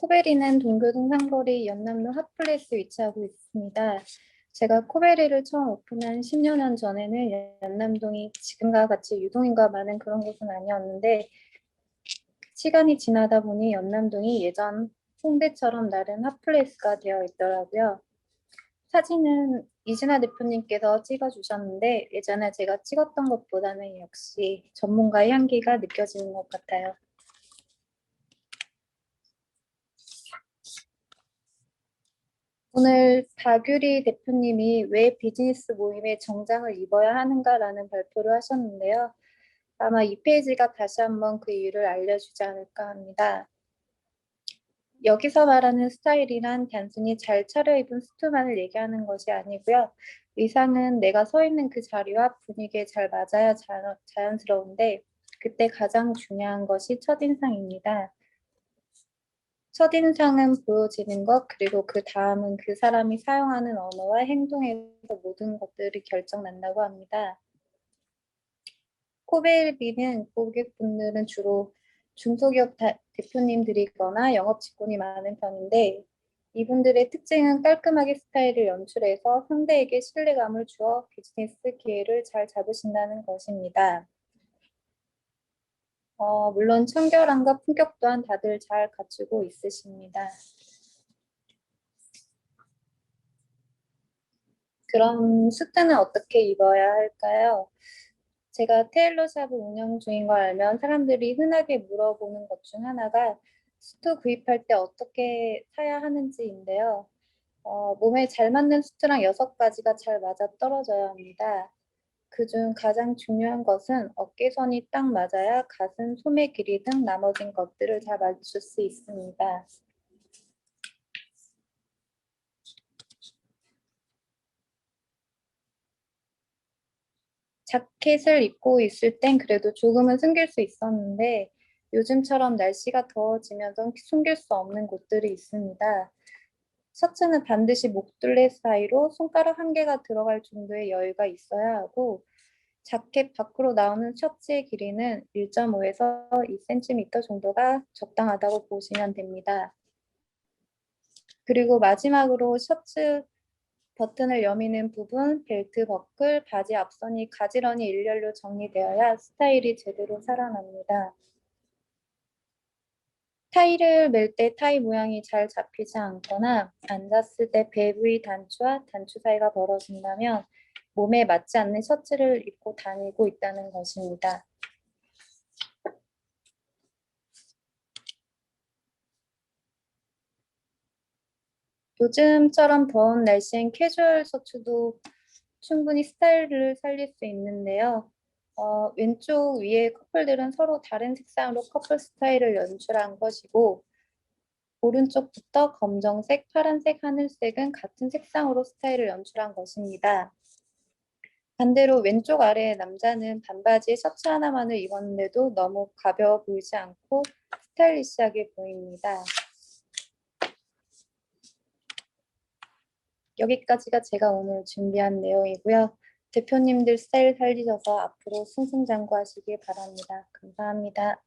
코베리는 동교동 상거리 연남로 핫플레이스 위치하고 있습니다. 제가 코베리를 처음 오픈한 10여 년 전에는 연남동이 지금과 같이 유동인가 많은 그런 곳은 아니었는데 시간이 지나다 보니 연남동이 예전 홍대처럼 나른 핫플레이스가 되어 있더라고요. 사진은 이진아 대표님께서 찍어주셨는데 예전에 제가 찍었던 것보다는 역시 전문가의 향기가 느껴지는 것 같아요. 오늘 박유리 대표님이 왜 비즈니스 모임에 정장을 입어야 하는가라는 발표를 하셨는데요. 아마 이 페이지가 다시 한번 그 이유를 알려주지 않을까 합니다. 여기서 말하는 스타일이란 단순히 잘 차려입은 수트만을 얘기하는 것이 아니고요. 의상은 내가 서 있는 그 자리와 분위기에 잘 맞아야 자연, 자연스러운데 그때 가장 중요한 것이 첫인상입니다. 첫 인상은 보여지는 것, 그리고 그 다음은 그 사람이 사용하는 언어와 행동에서 모든 것들이 결정난다고 합니다. 코베일비는 고객분들은 주로 중소기업 다- 대표님들이거나 영업 직군이 많은 편인데 이분들의 특징은 깔끔하게 스타일을 연출해서 상대에게 신뢰감을 주어 비즈니스 기회를 잘 잡으신다는 것입니다. 어, 물론 청결함과 품격 또한 다들 잘 갖추고 있으십니다. 그럼 수트는 어떻게 입어야 할까요? 제가 테일러샵을 운영 중인 걸 알면 사람들이 흔하게 물어보는 것 중 하나가 수트 구입할 때 어떻게 사야 하는지인데요. 어, 몸에 잘 맞는 수트랑 여섯 가지가 잘 맞아 떨어져야 합니다. 그중 가장 중요한 것은 어깨선이 딱 맞아야 가슴, 소매 길이 등 나머진 것들을 잘 맞출 수 있습니다. 자켓을 입고 있을 땐 그래도 조금은 숨길 수 있었는데 요즘처럼 날씨가 더워지면서 숨길 수 없는 곳들이 있습니다. 셔츠는 반드시 목둘레 사이로 손가락 한 개가 들어갈 정도의 여유가 있어야 하고 자켓 밖으로 나오는 셔츠의 길이는 1.5에서 2cm 정도가 적당하다고 보시면 됩니다. 그리고 마지막으로 셔츠 버튼을 여미는 부분, 벨트 버클, 바지 앞선이 가지런히 일렬로 정리되어야 스타일이 제대로 살아납니다. 타이를 멜 때 타이 모양이 잘 잡히지 않거나 앉았을 때 배 부위 단추와 단추 사이가 벌어진다면 몸에 맞지 않는 셔츠를 입고 다니고 있다는 것입니다. 요즘처럼 더운 날씨엔 캐주얼 셔츠도 충분히 스타일을 살릴 수 있는데요. 어, 왼쪽 위에 커플들은 서로 다른 색상으로 커플 스타일을 연출한 것이고 오른쪽부터 검정색, 파란색, 하늘색은 같은 색상으로 스타일을 연출한 것입니다. 반대로 왼쪽 아래 남자는 반바지에 셔츠 하나만을 입었는데도 너무 가벼워 보이지 않고 스타일리시하게 보입니다. 여기까지가 제가 오늘 준비한 내용이고요. 대표님들 스타일 살리셔서 앞으로 승승장구하시길 바랍니다. 감사합니다.